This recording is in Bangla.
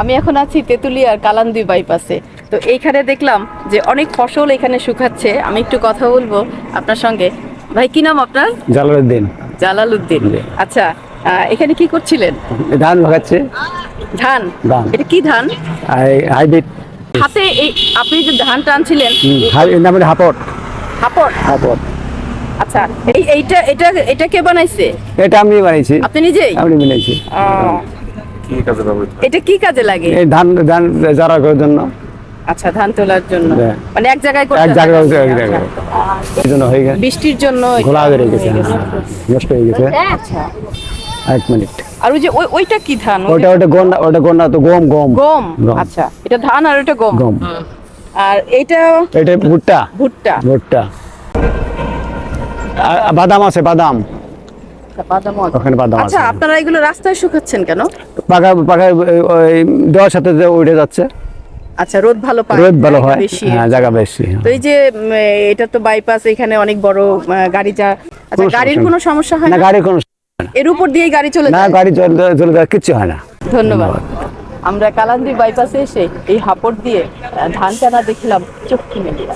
আমি এখন আছি তেঁতুলিয়ার কালান্দুই বাইপাসে। তো এইখানে দেখলাম যে অনেক ফসল এখানে শুকাচ্ছে। আমি একটু কথা বলব আপনার সঙ্গে। ভাই কি নাম আপনার? জালালউদ্দিন। জালাল উদ্দিন আচ্ছা এখানে কি করছিলেন? ধান ভাগাচ্ছে। ধান। এটা কি ধান? হাইব্রিড। হাতে এই আপনি যে ধান টানছিলেন নাম হাপট। হাপড় হাপট। আচ্ছা এই এইটা এটা এটা কে বানাইছে? এটা আমি বানিয়েছি আপনি নিজেই? আমি বানিয়েছি ও, এটা কি কাজে লাগে? এই ধান ধান যারা করার জন্য। আচ্ছা ধান তোলার জন্য। মানে এক জায়গায় করতে এক জায়গায় হচ্ছে এক জায়গায়। এই জন্য হয়ে গেছে। বৃষ্টির জন্য ঘোলা হয়ে গেছে। নষ্ট হয়ে গেছে। আচ্ছা। এক মিনিট। আর ওই যে ওইটা কি ধান? ওটা ওটা গন্ডা ওটা গন্ডা তো গম গম। গম? গম। আচ্ছা। এটা ধান আর এটা গম? গম। আর এটা? এটা ভুট্টা। ভুট্টা। ভুট্টা। বাদাম আছে বাদাম। বাদাম ওখানে বাদাম আচ্ছা আপনারা এগুলো রাস্তায় শুকাচ্ছেন কেন? পাকা পাকা ওই- ওই দেওয়ার সাথে যে উঠে যাচ্ছে। আচ্ছা রোদ ভালো পায় রোদ ভালো হয়। হ্যাঁ জায়গা বেশি তো এই যে এটা তো বাইপাস এখানে অনেক বড় গাড়ি যা আচ্ছা গাড়ির কোনো সমস্যা হয় না কোনো এর উপর দিয়ে গাড়ি চলে না গাড়ি চলে কিচ্ছু হয় না। ধন্যবাদ। আমরা কালান্দি বাইপাসে এসে এই হাপড় দিয়ে ধান টানা দেখলাম চক্ষু মেলিয়া